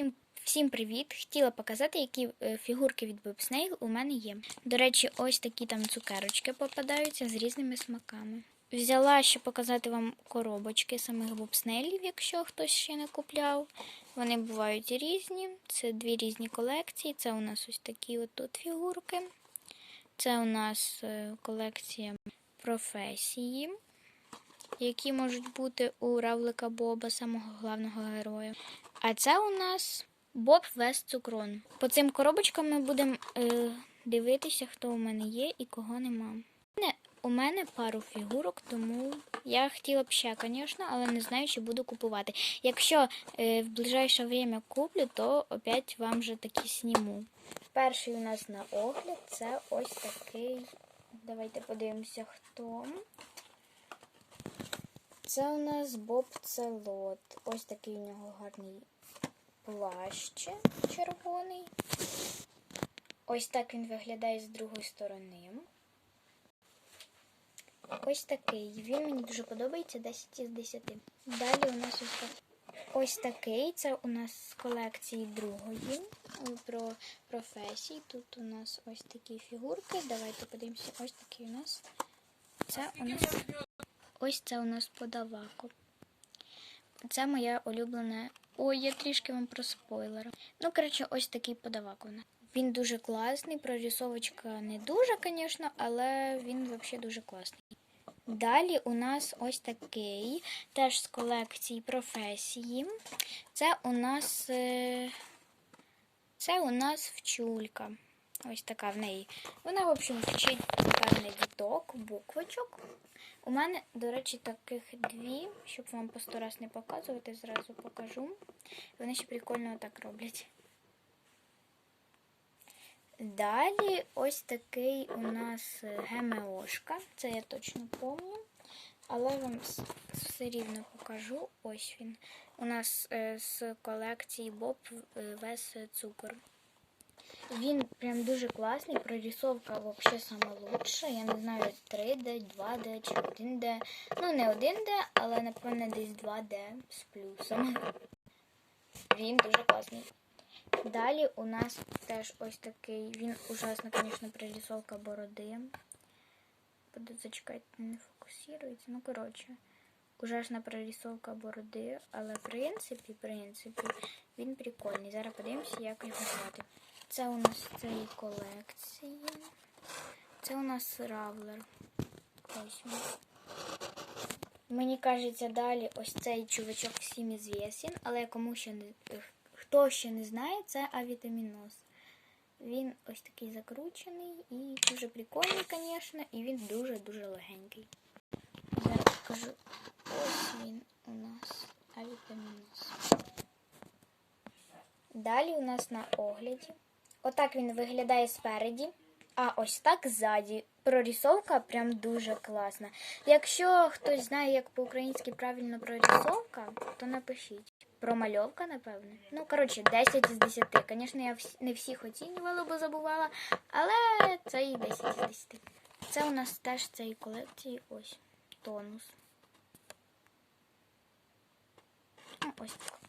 Всім, всім привіт! Хотіла показати, які е, фігурки від Bobsnail у мене є. До речі, ось такі там цукерочки попадаються з різними смаками. Взяла ще показати вам коробочки самих бобснейлів, якщо хтось ще не купляв. Вони бувають різні. Це дві різні колекції. Це у нас ось такі от тут фігурки. Це у нас е, колекція професії, які можуть бути у Равлика Боба, самого головного героя. А це у нас Боб Вест Цукрон. По цим коробочкам ми будемо е, дивитися, хто у мене є і кого нема. У мене- пару фігурок, тому я хотіла б ще, звісно, але не знаю, чи буду купувати. Якщо е, в ближайше время куплю, то опять вам же таки сніму. Перший у нас на огляд це ось такий. Давайте подивимося, хто. Це у нас Боб Целот. Ось такий у нього гарний плащ червоний. Ось так він виглядає з другої сторони. Ось такий. Він мені дуже подобається 10 із 10. Далі у нас ось так. Ось такий. Це у нас з колекції другої про професії. Тут у нас ось такі фігурки. Давайте подивимося. Ось такий у нас. Це у нас ось це у нас подавако. Це моя улюблена. Ой, я трішки вам про спойлер. Ну, коротше, ось такий подавак у нас. Він дуже класний, прорисовочка не дуже, звісно, але він взагалі дуже класний. Далі у нас ось такий, теж з колекції професії. Це у нас е, це у нас вчулька. Ось така в неї. Вона, в общем, вчить певний віток, буквочок. У мене, до речі, таких дві, щоб вам по сто раз не показувати, зразу покажу. Вони ще прикольно так роблять. Далі ось такий у нас е, ГМОшка. Це я точно пам'ятаю. Але вам все рівно покажу. Ось він. У нас е, з колекції Боб е, вес цукор. Він прям дуже класний. Прорисовка взагалі сама лучша. Я не знаю 3D, 2D чи 1D. Ну, не 1D, але напевне десь 2D з плюсом. Він дуже класний. Далі у нас теж ось такий. Він ужасно, звісно, прорисовка бороди. Буду зачекати, не фокусується. Ну, коротше, ужасна прорисовка бороди, але в принципі, в принципі, він прикольний. Зараз подивимося, як його звати. Це у нас цієї колекції. Це у нас равлер. Ось. Мені кажеться, далі ось цей чувачок всім ізвісен, але кому ще не хто ще не знає, це авітаміноз. Він ось такий закручений і дуже прикольний, звісно, і він дуже-дуже легенький. Зараз покажу. Ось він у нас авітаміноз. Далі у нас на огляді. Отак він виглядає спереді, а ось так ззаді. Прорисовка прям дуже класна. Якщо хтось знає, як по-українськи правильно прорисовка, то напишіть. Промальовка, напевне. Ну, коротше, 10 із 10. Звісно, я не всіх оцінювала, бо забувала, але це і 10 із 10. Це у нас теж з цієї колекції ось тонус. Ну, ось так.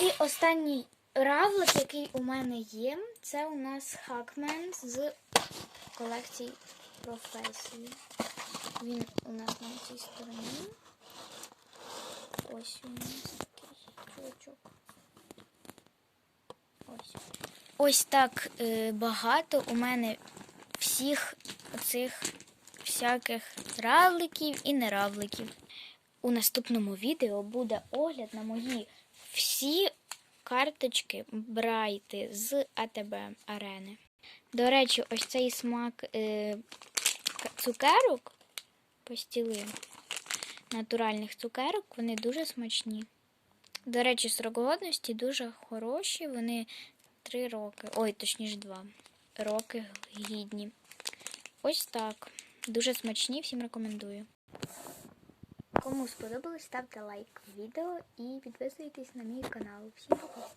І останній равлик, який у мене є, це у нас Хакмен з колекції професії. Він у нас на цій стороні. Ось у нас такий чувачок. Ось. Ось так е, багато у мене всіх оцих всяких равликів і неравликів. У наступному відео буде огляд на мої всі карточки Брайти з АТБ арени. До речі, ось цей смак е, цукерок постіли натуральних цукерок, вони дуже смачні. До речі, срок годності дуже хороші, вони 3 роки, ой, точніше 2 роки гідні. Ось так. Дуже смачні, всім рекомендую. Кому сподобалось, ставте лайк відео і підписуйтесь на мій канал. Всім пока!